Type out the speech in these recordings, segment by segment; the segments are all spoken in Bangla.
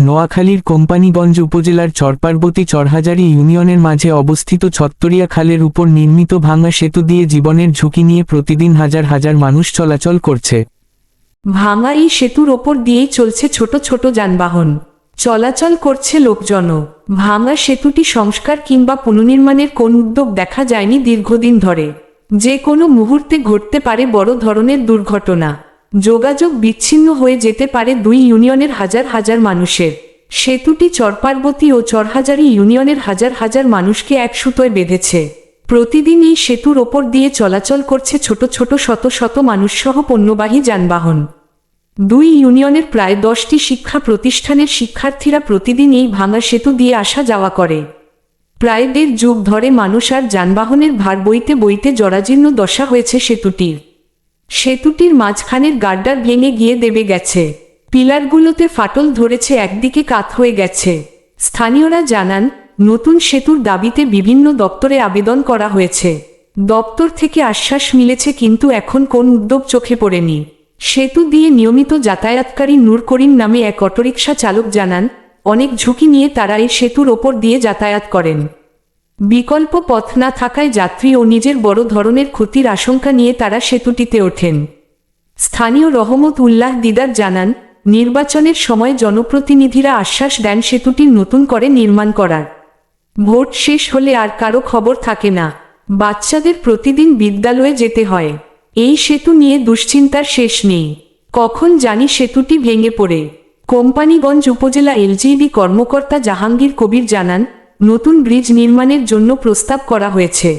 নোয়াখালীর কোম্পানিগঞ্জ উপজেলার চরপার্বতী চরহাজারি ইউনিয়নের মাঝে অবস্থিত ছত্তরিয়া খালের উপর নির্মিত ভাঙা সেতু দিয়ে জীবনের ঝুঁকি নিয়ে প্রতিদিন হাজার হাজার মানুষ চলাচল করছে। ভাঙা এই সেতুর ওপর দিয়েই চলছে ছোট ছোট যানবাহন। চলাচল করছে লোকজনও। ভাঙা সেতুটি সংস্কার কিংবা পুনর্নির্মাণের কোন উদ্যোগ দেখা যায়নি দীর্ঘদিন ধরে। যে কোনো মুহূর্তে ঘটতে পারে বড় ধরনের দুর্ঘটনা। যোগাযোগ বিচ্ছিন্ন হয়ে যেতে পারে দুই ইউনিয়নের হাজার হাজার মানুষের। সেতুটি চরপার্বতী ও চরহাজারি ইউনিয়নের হাজার হাজার মানুষকে এক সুতোয় বেঁধেছে। প্রতিদিন এই সেতুর ওপর দিয়ে চলাচল করছে ছোট ছোট শত শত মানুষসহ পণ্যবাহী যানবাহন। দুই ইউনিয়নের প্রায় দশটি শিক্ষা প্রতিষ্ঠানের শিক্ষার্থীরা প্রতিদিন এই ভাঙা সেতু দিয়ে আসা যাওয়া করে। প্রায় দেড় যুগ ধরে মানুষ আর যানবাহনের ভার বইতে বইতে জরাজীর্ণ দশা হয়েছে সেতুটির। সেতুটির মাঝখানের গাড্ডার ভেঙে গিয়ে দেবে গেছে। পিলারগুলোতে ফাটল ধরেছে, একদিকে কাত হয়ে গেছে। স্থানীয়রা জানান, নতুন সেতুর দাবিতে বিভিন্ন দপ্তরে আবেদন করা হয়েছে। দপ্তর থেকে আশ্বাস মিলেছে, কিন্তু এখন কোন উদ্যোগ চোখে পড়েনি। সেতু দিয়ে নিয়মিত যাতায়াতকারী নূর করিম নামে এক অটোরিকশা চালক জানান, অনেক ঝুঁকি নিয়ে তারা এই সেতুর ওপর দিয়ে যাতায়াত করেন। বিকল্প পথ না থাকায় যাত্রী ও নিজের বড় ধরনের ক্ষতির আশঙ্কা নিয়ে তারা সেতুটিতে ওঠেন। স্থানীয় রহমত উল্লাহ দিদার জানান, নির্বাচনের সময় জনপ্রতিনিধিরা আশ্বাস দেন সেতুটির নতুন করে নির্মাণ করার। ভোট শেষ হলে আর কারও খবর থাকে না। বাচ্চাদের প্রতিদিন বিদ্যালয়ে যেতে হয়। এই সেতু নিয়ে দুশ্চিন্তার শেষ নেই। কখন জানি সেতুটি ভেঙে পড়ে। কোম্পানিগঞ্জ উপজেলা এলজিইডি কর্মকর্তা জাহাঙ্গীর কবির জানান নতুন ব্রিজ নির্মাণের জন্য প্রস্তাব করা হয়েছে।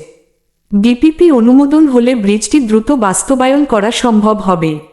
ডিপিপি অনুমোদন হলে ব্রিজটি দ্রুত বাস্তবায়ন করা সম্ভব হবে।